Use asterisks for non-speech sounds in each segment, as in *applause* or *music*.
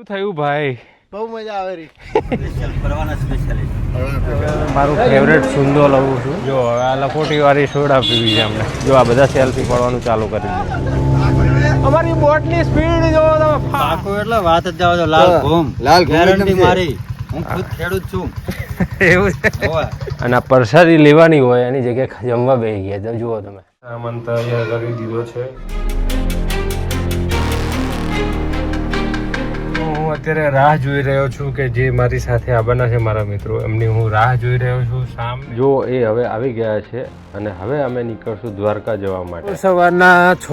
શું થયું ભાઈ? બહુ મજા આવે રહી મારું ફેવરેટ સુંદો લઉં છું. જો હવે આ લખોટી વાળી સોડા પીવી છે અમને. જો આ બધા સેલ્ફી પડવાનું ચાલુ કરી દીધું. અમારી બોટની સ્પીડ જો તમે પાકો એટલે વાત જ જાવ તો લાલ ઘૂમ. લાલ ગેરંટી મારી. હું ખુદ ખેડૂત છું. એવું છે? અને આ પ્રસાદી લેવાની હોય એની જગ્યાએ જમવા બેસી ગયા જુઓ તમે. સામાન તૈયાર કરી દીધો છે. અત્યારે રાહ જોઈ રહ્યો છું કે જે મારી સાથે આવવાના છે મારા મિત્રો એમની હું રાહ જોઈ રહ્યો છું સામ જો એ હવે આવી ગયા છે અને હવે અમે નીકળશું દ્વારકા જવા માટે. સવારના છ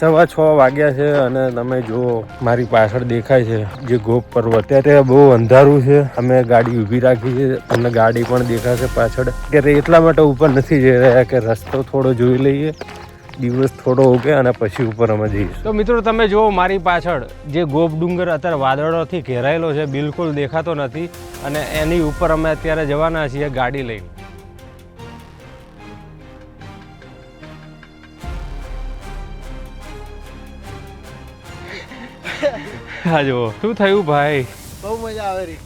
સવા છ વાગ્યા છે અને તમે જુઓ મારી પાછળ દેખાય છે જે ગોપ પર્વત અત્યારે બહુ અંધારું છે. અમે ગાડી ઊભી રાખી છે તમને ગાડી પણ દેખાશે પાછળ. અત્યારે એટલા માટે ઉપર નથી જઈ રહ્યા કે રસ્તો થોડો જોઈ લઈએ. દિવસ થોડો ઉગે અને પછી ઉપર અમે જઈશું તો મિત્રો તમે જુઓ મારી પાછળ જે ગોપ ડુંગર અત્યારે વાદળોથી ઘેરાયેલો છે બિલકુલ દેખાતો નથી અને એની ઉપર અમે અત્યારે જવાના છીએ ગાડી લઈને. હા જુઓ. શું થયું ભાઈ? બહુ મજા આવે રી.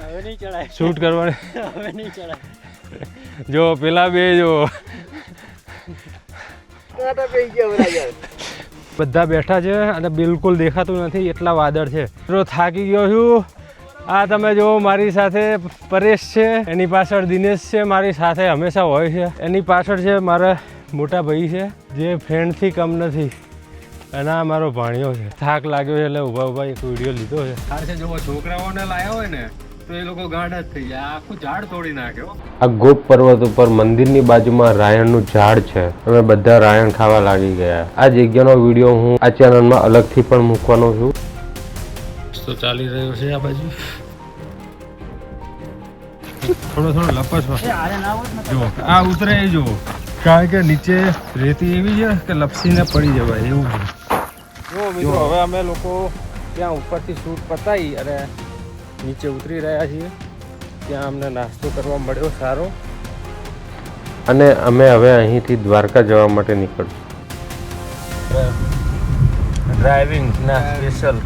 હવે નહીં ચડાય. શૂટ કરવાની? હવે નહીં ચડાય. જો પેલા બે જો બધા બેઠા છે અને બિલકુલ દેખાતું નથી એટલા વાદળ છે. મિત્રો થાકી ગયો છું. આ તમે જો મારી સાથે પરેશ છે એની પાછળ દિનેશ છે મારી સાથે હંમેશા હોય છે. એની પાછળ છે મારા મોટા ભાઈ છે જે ફ્રેન્ડથી કમ નથી. અને આ મારો ભાણિયો છે. થાક લાગ્યો છે એટલે ઊભા ઊભા એક વીડિયો લીધો છે. આ છે જો છોકરાઓને લાયા હોય ને તો એ લોકો ગાંડા જ થઈ જાય આખું ઝાડ તોડી નાખ્યો આ ગોપ પર્વત ઉપર મંદિરની બાજુમાં રાયણનું ઝાડ છે. અમે બધા રાયણ ખાવા લાગી ગયા. આ જગ્યાનો વીડિયો હું આ ચેનલમાં અલગથી પણ મૂકવાનો છું. તો ચાલી રહ્યો છે આ બાજુ. થોડો થોડો લપસવા જો આ ઉતરે એ જુઓ. કારણ કે નીચે રેતી એવી છે કે લપસીને પડી જવાય એવું છે. જો મિત્રો હવે અમે લોકો ત્યાં ઉપરથી શૂટ પતાવી અને નીચે ઉતરી રહ્યા છીએ. ત્યાં અમને નાસ્તો કરવા મળ્યો સારો. અને અમે હવે અહીંથી દ્વારકા જવા માટે નીકળશું. ડ્રાઇવિંગ ના સ્પેશિયલ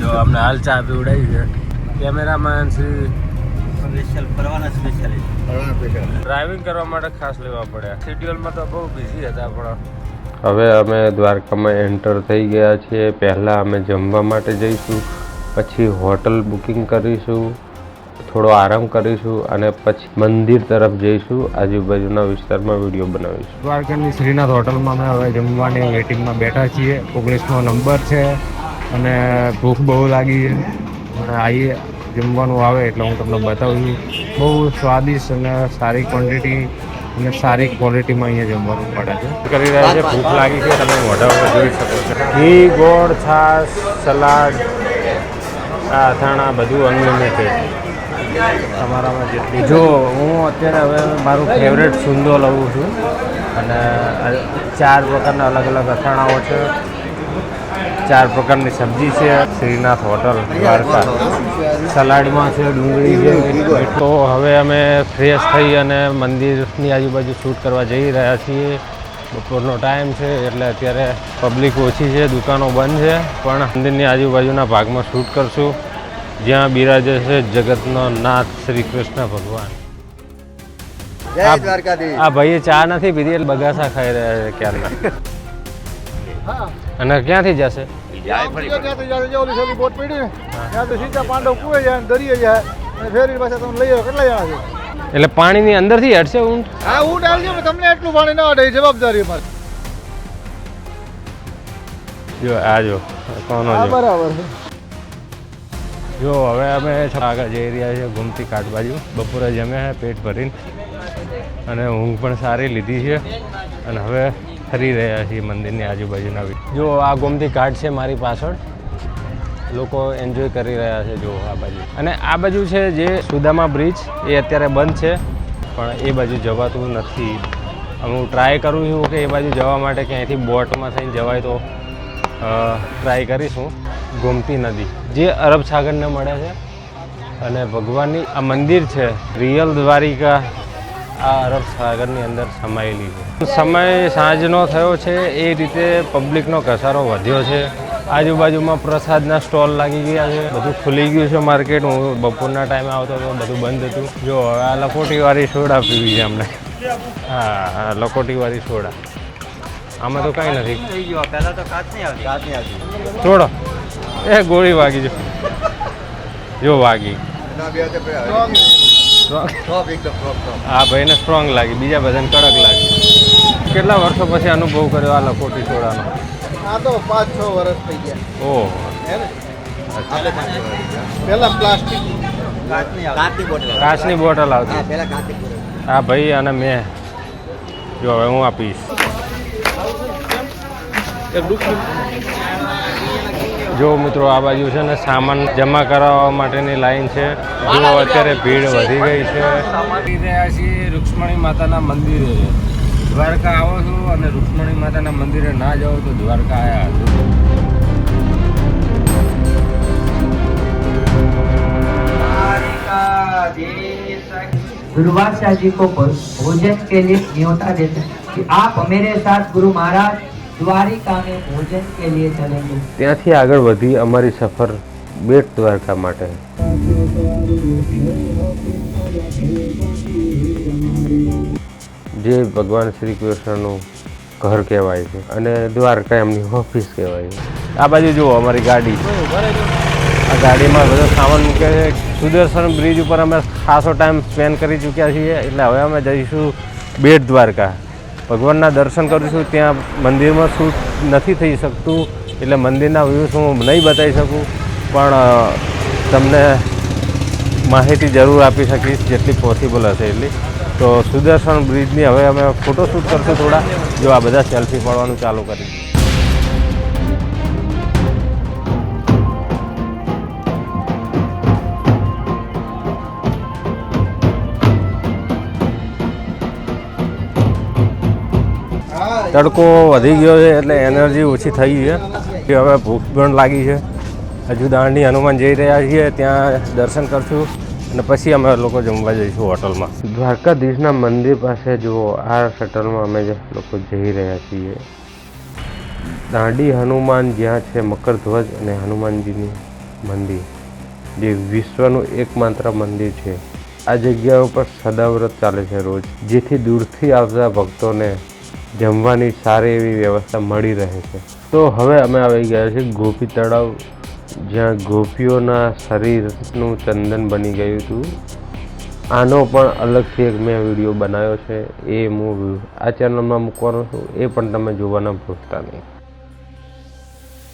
જો અમને હાલ ચા પીવડાવી છે. કેમેરામેન શ્રી. ડ્રાઇવિંગ કરવા માટે ખાસ લેવા પડ્યા. શેડ્યુલમાં તો બહુ બિઝી હતા પણ હવે અમે દ્વારકામાં એન્ટર થઈ ગયા છીએ. પહેલાં અમે જમવા માટે જઈશું, પછી હોટલ બુકિંગ કરીશું, થોડો આરામ કરીશું અને પછી મંદિર તરફ જઈશું. આજુબાજુના વિસ્તારમાં વીડિયો બનાવીશું. દ્વારકાની શ્રીનાથ હોટલમાં અમે હવે જમવાની વેટિંગમાં બેઠા છીએ. ઓગણીસનો નંબર છે અને ભૂખ બહુ લાગી છે. અને આવીએ જમવાનું આવે એટલે હું તમને બતાવું છું. બહુ સ્વાદિષ્ટ અને સારી ક્વોન્ટિટી અને સારી ક્વોલિટીમાં અહીંયા જમવાનું મળે છે. કરી રહ્યા છે? ભૂખ લાગી છે તમે મોઢા ઉપર જોઈ શકો છો. ઘી ગોળ છાશ સલાડ આ અથાણા બધું અનલિમિટેડ તમારામાં જેટલી જો હું અત્યારે હવે મારું ફેવરેટ સુંદો લઉં છું. અને ચાર પ્રકારના અલગ અલગ અથાણાઓ છે. ચાર પ્રકારની સબ્જી છે શ્રીનાથ હોટલ દ્વારકા. સલાડમાં છે ડુંગળી છે તો હવે અમે ફ્રેશ થઈ અને મંદિરની આજુબાજુ શૂટ કરવા જઈ રહ્યા છીએ. બપોરનો ટાઈમ છે એટલે અત્યારે પબ્લિક ઓછી છે દુકાનો બંધ છે પણ મંદિરની આજુબાજુના ભાગમાં શૂટ કરશું. જ્યાં બિરાજે છે જગતનો નાથ શ્રી કૃષ્ણ ભગવાન. આ ભાઈએ ચા નથી પીધી એટલે બગાસા ખાઈ રહ્યા છે ક્યારના. હા. અને ક્યાંથી જશે? ત્યાંથી જાય? જે ઓલી છેલ્લી બોટ પડી ને તો સીધા પાંડવ કુએ જાય ને દરિયે જાય. અને ફેરી પાછા તમે લઈ આવો કેટલા જણા છે? એટલે પાણીની અંદરથી હટશે ઊંટ? હા ઊંટ આવજો તમને એટલું પાણી ના અડે જવાબદારી અમારી. જો આ જો કોનો જો? બરાબર છે. જો હવે અમે આગળ જઈ રહ્યા છીએ ઘૂમતી કાટ બાજુ બપોરે જમ્યા છે પેટ ભરીને અને ઊંઘ પણ સારી લીધી છે. અને હવે ફરી રહ્યા છીએ મંદિરની આજુબાજુના જો આ ગોમતી ઘાટ છે મારી પાછળ, લોકો એન્જોય કરી રહ્યા છે, જો આ બાજુ. અને આ બાજુ છે જે સુદામા બ્રિજ એ અત્યારે બંધ છે, પણ એ બાજુ જવાતું નથી. હું ટ્રાય કરું છું કે એ બાજુ જવા માટે ક્યાંયથી બોટમાં થઈને જવાય તો ટ્રાય કરીશું. ગોમતી નદી, જે અરબ સાગરને મળે છે. અને ભગવાનની આ મંદિર છે, રિયલ દ્વારિકા આ અરબ સાગરની અંદર સમાયેલી છે સમય સાંજનો થયો છે એ રીતે પબ્લિકનો ઘસારો વધ્યો છે. આજુબાજુમાં પ્રસાદના સ્ટોલ લાગી ગયા છે. બધું ખુલી ગયું છે માર્કેટ. હું બપોરના ટાઈમે આવતો હતો બધું બંધ હતું. જો હવે આ લકોટીવાળી સોડા પીવી છે અમને. હા હા લકોટીવાળી સોડા. આમાં તો કાંઈ નથી. થઈ તો કાચ નહીં આવતી. કાચ નહીં આવતી. છોડો. એ ગોળી વાગી જો જો વાગી. આ ભાઈને સ્ટ્રોંગ લાગી. બીજા બધાને કડક લાગી. કેટલા વર્ષો પછી અનુભવ કર્યો આ લખોટી સોડાનો આ તો પાંચ છ વર્ષ થઈ ગયા. ઓહો. પેલા પ્લાસ્ટિક કાચની બોટલ આવતી. હા પહેલા કાચની બોટલ આ ભાઈ અને મેં. જો હવે હું આપીશ. જો મિત્રો આ બાજુ છે ને સામાન જમા કરાવવા માટેની લાઈન છે જો અત્યારે ભીડ વધી ગઈ છે રહ્યા છીએ રૂક્ષ્મણી માતાના મંદિરે દ્વારકા આવો છો અને રૂક્ષ્મણી માતાના મંદિરે ના જાઓ તો દ્વારકા આવ્યા गुरुवार शाह जी को भोजन के लिए न्योता देते हैं कि आप मेरे साथ गुरु महाराज द्वारिका में भोजन के लिए चलेंगे ત્યાંથી આગળ વધી અમારી સફર બેટ દ્વારકા માટે જે ભગવાન શ્રી કૃષ્ણનું ઘર કહેવાય છે અને દ્વારકા એમની ઓફિસ કહેવાય છે આ બાજુ જુઓ અમારી ગાડી આ ગાડીમાં બધો સામાન મૂકે છે સુદર્શન બ્રિજ ઉપર અમે ખાસો ટાઈમ સ્પેન્ડ કરી ચૂક્યા છીએ એટલે હવે અમે જઈશું બેટ દ્વારકા ભગવાનના દર્શન કરીશું ત્યાં મંદિરમાં શૂટ નથી થઈ શકતું, એટલે મંદિરના વ્યૂઝ હું નહીં બતાવી શકું, પણ તમને માહિતી જરૂર આપી શકીશ જેટલી પોસિબલ હશે એટલી. તો સુદર્શન બ્રિજની હવે અમે ફોટોશૂટ કરશું થોડા, જો આ બધા સેલ્ફી પાડવાનું ચાલુ કરી તડકો વધી ગયો છે એટલે એનર્જી ઓછી થઈ છે. કે હવે ભૂખ પણ લાગી છે. હજુ દાંડી હનુમાન જઈ રહ્યા છીએ, ત્યાં દર્શન કરશું અને પછી અમે લોકો જમવા જઈશું હોટલમાં. દ્વારકાધીશના મંદિર પાસે જુઓ, આ શટલમાં અમે લોકો જઈ રહ્યા છીએ. દાંડી હનુમાન જ્યાં છે, મકરધ્વજ અને હનુમાનજીની મંદિર, જે વિશ્વનું એકમાત્ર મંદિર છે. આ જગ્યા ઉપર સદાવ્રત ચાલે છે રોજ, જેથી દૂરથી આવતા ભક્તોને જમવાની સારી એવી વ્યવસ્થા મળી રહે છે. તો હવે અમે આવી ગયા છીએ ગોપી તળાવ જ્યાં ગોપીઓના શરીરનું ચંદન બની ગયું હતું. આનો પણ અલગથી એક મેં વીડિયો બનાવ્યો છે એ હું આ ચેનલમાં મૂકવાનો છું એ પણ તમે જોવાના ભૂલતા નહીં.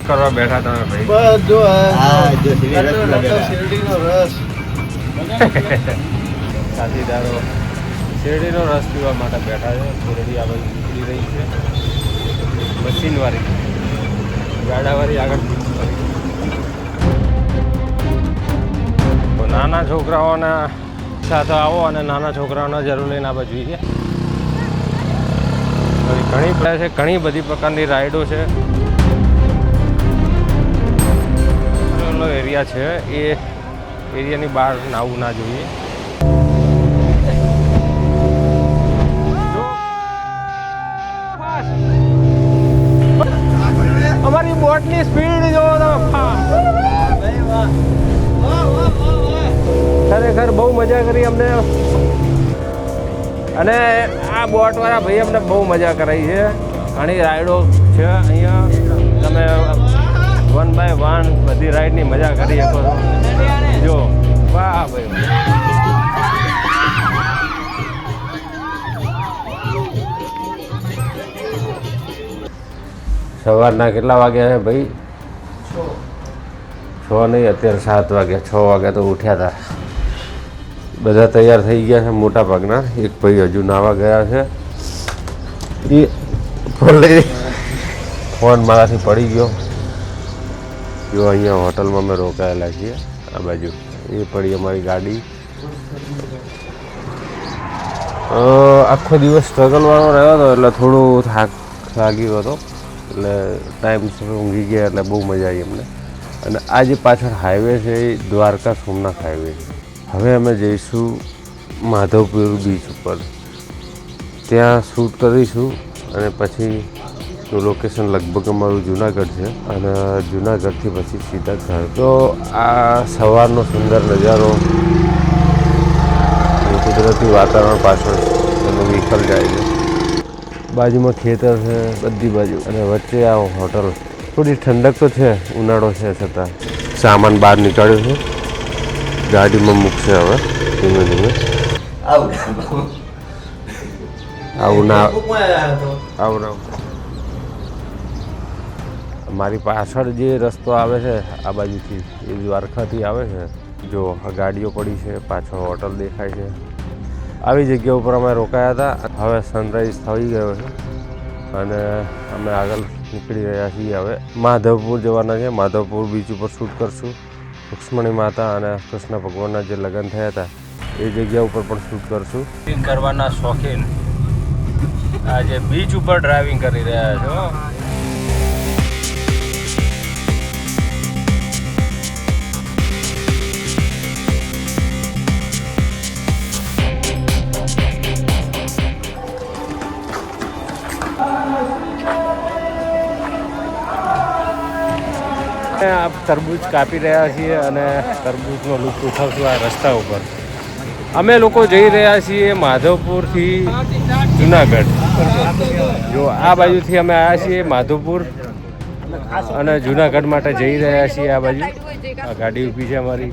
કરવા બેઠા તમે ભાઈ. બસ જો આ જો શેરડીનો રસ. સાથીદારો શેરડીનો રસ પીવા માટે બેઠા છે શેરડી આ બાજુ રહી છે. મશીનવાળી. ગાડાવાળી આગળ. નાના છોકરાઓના સાથે આવો અને નાના છોકરાઓને જરૂર લઈને આ બાજુ ઘણી છે, ઘણી બધી પ્રકારની રાઈડો છે. એરિયા છે. એ એરિયાની બહાર નાવું ના જોઈએ. બોટની સ્પીડ જો ખરેખર બહુ મજા કરી અમને. અને આ બોટવાળા ભાઈ અમને બહુ મજા કરાવી છે. ઘણી રાઈડો છે અહીંયા. તમે વન બાય વન બધી રાઈડની મજા કરી શકો છો. જો, વાહ ભાઈ. સવારના કેટલા વાગ્યા છે ભાઈ? છ. નહીં અત્યારે સાત વાગ્યા છ વાગ્યા તો ઉઠ્યા હતા બધા તૈયાર થઈ ગયા છે મોટા ભાગના. એક ભાઈ હજુ નાવા ગયા છે. એ ભલે ફોન મારાથી પડી ગયો. જો અહીંયા હોટલમાં અમે રોકાયેલા છીએ. આ બાજુ. એ પડી અમારી ગાડી. અ, આખો દિવસ સ્ટ્રગલ વાળો રહ્યો હતો એટલે થોડું થાક લાગ્યો હતો. એટલે ટાઈમ ઊંઘી ગયા એટલે બહુ મજા આવી અમને. અને આ જે પાછળ હાઈવે છે એ દ્વારકા સોમનાથ હાઈવે હવે અમે જઈશું માધવપુર બીચ ઉપર. ત્યાં શૂટ કરીશું અને પછી નું લોકેશન લગભગ અમારું જુનાગઢ છે અને જુનાગઢથી પછી સીધા ઘર. તો આ સવારનો સુંદર નજારો, કુદરતી વાતાવરણ પાછળ, એનું વ્હીકલ જાય છે. બાજુમાં ખેતર છે બધી બાજુ. અને વચ્ચે આ હોટલ. થોડી ઠંડક તો છે ઉનાળો છે છતાં. સામાન બહાર નીકળ્યો છે. ગાડીમાં મૂકશે હવે ધીમે ધીમે. આવું. ના? આવું ના મારી પાછળ જે રસ્તો આવે છે આ બાજુથી એ દ્વારકાથી આવે છે. જો આ ગાડીઓ પડી છે પાછળ હોટલ દેખાય છે. આવી જગ્યા ઉપર અમે રોકાયા હતા. હવે સનરાઈઝ થઈ ગયો છે. અને અમે આગળ નીકળી રહ્યા છીએ હવે. માધવપુર જવાના છે. માધવપુર બીચ ઉપર શૂટ કરશું. લક્ષ્મણી માતા અને કૃષ્ણ ભગવાનના જે લગ્ન થયા હતા, એ જગ્યા ઉપર પણ શૂટ કરશું. કરવાના શોખીન આજે બીચ ઉપર ડ્રાઇવિંગ કરી રહ્યા છો. આ તરબૂચ કાપી રહ્યા છીએ અને તરબૂચનો લુપ્ત ઉઠાવશું આ રસ્તા ઉપર. અમે લોકો જઈ રહ્યા છીએ માધવપુરથી જુનાગઢ. જો આ બાજુથી અમે આવ્યા છીએ માધવપુર અને જુનાગઢ માટે જઈ રહ્યા છીએ આ બાજુ. આ ગાડી ઊભી છે અમારી.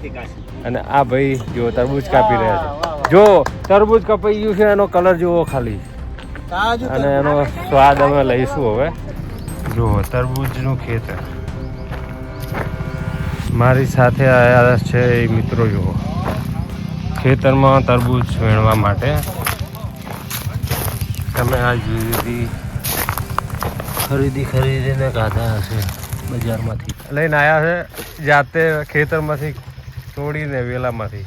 અને આ ભાઈ જો તરબૂચ કાપી રહ્યા છે. જો તરબૂચ કપાઈ ગયું છે, એનો કલર જુઓ ખાલી. અને એનો સ્વાદ અમે લઈશું હવે. જુઓ તરબૂચનું ખેતર. મારી સાથે આવ્યા છે એ મિત્રો જુઓ ખેતરમાં તરબૂચ વીણવા માટે. તમે આ જુદી ખરીદી ખરીદીને કાઢા હશે બજારમાંથી. લઈને આવ્યા છે જાતે ખેતરમાંથી તોડીને વેલામાંથી.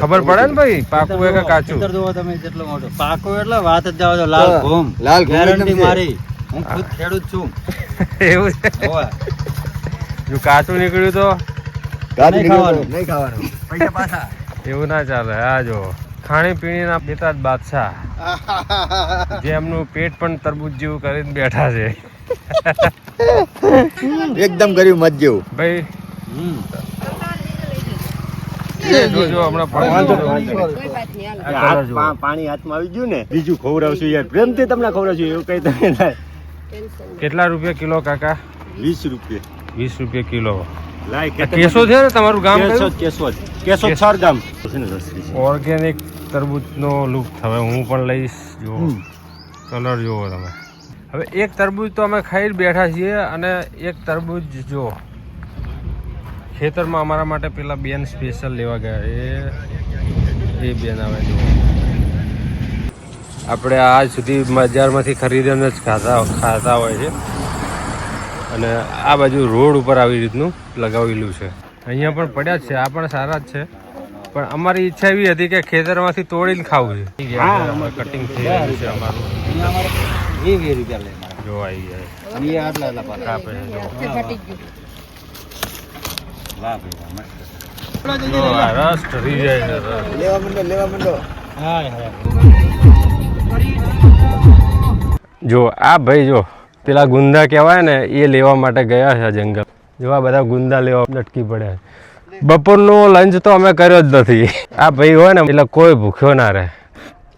ખબર પડે ને ભાઈ પાકું કે કાચું. જુઓ તમે જેટલો મોટો. પાકું એટલે વાત જ જાવ લાલ ઘૂમ. લાલ ગેરંટી મારી. હું ખુદ ખેડૂત છું. *laughs* એવું છે. જો કાચું નીકળ્યું તો? કાચું ખાવાનું. નહીં ખાવાનું. પૈસા પાછા. એવું ના ચાલે. આ જો ખાણી પીણીના બેતા જ બાદશાહ. *laughs* જે એમનું પેટ પણ તરબૂચ જેવું કરીને બેઠા છે. *laughs* એકદમ કર્યું મત જેવું. ભાઈ. પાણી હાથમાં આવી ગયું ને બીજું ખવડાવશું યાર. પ્રેમથી તમને ખવડાવશું એવું કઈ તમે કેટલા રૂપિયા કિલો કાકા? વીસ રૂપિયા. વીસ રૂપિયા કિલો. કેસો છે ને તમારું ગામ કેસો કેસો છર ગામ. ઓર્ગેનિક તરબૂચનો લુક. હવે હું પણ લઈશ જુઓ. કલર જુઓ તમે. હવે એક તરબૂચ તો અમે ખાઈ બેઠા છીએ અને એક તરબૂચ જો. ખેતરમાં અમારા માટે પેલા બેન સ્પેશિયલ લેવા ગયા. એ એ બેન આવે જો આપણે આજ સુધી બજારમાંથી ખરીદીને જ ખાતા ખાતા હોય છે. અને આ બાજુ રોડ ઉપર આવી રીતનું લગાવેલું છે. અહીંયા પણ પડ્યા જ છે આ પણ સારા જ છે. પણ અમારી ઈચ્છા એવી હતી કે ખેતરમાંથી તોડીને ખાવું છે. કટિંગ થઈ છે અમારું. જો આવી. જાય રસ ઠરી જાય લેવા માંડો લેવા માંડો. જો આ ભાઈ જો પેલા ગુંદા કહેવાય ને, એ લેવા માટે ગયા છે જંગલ. જોવા બધા ગુંદા લેવા લટકી પડ્યા બપોરનો લંચ તો અમે કર્યો જ નથી. આ ભાઈ હોય ને, એટલે કોઈ ભૂખ્યો ના રહે.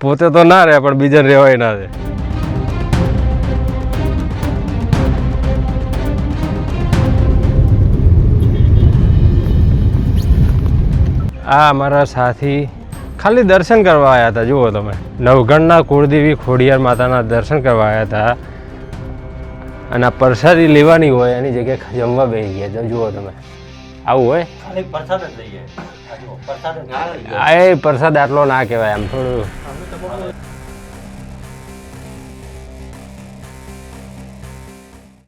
પોતે તો ના રહે, પણ બીજાને રહેવાય ના રહે. આ અમારા સાથી ખાલી દર્શન કરવા આવ્યા હતા, જુઓ તમે. નવગણના કુળદેવી ખોડિયાર માતાના દર્શન કરવા આવ્યા હતા. અને આ પ્રસાદી લેવાની હોય એની જગ્યાએ જમવા બેસી ગયા. તો જુઓ તમે. આવું હોય. આ એ પ્રસાદ આટલો ના કહેવાય આમ થોડું.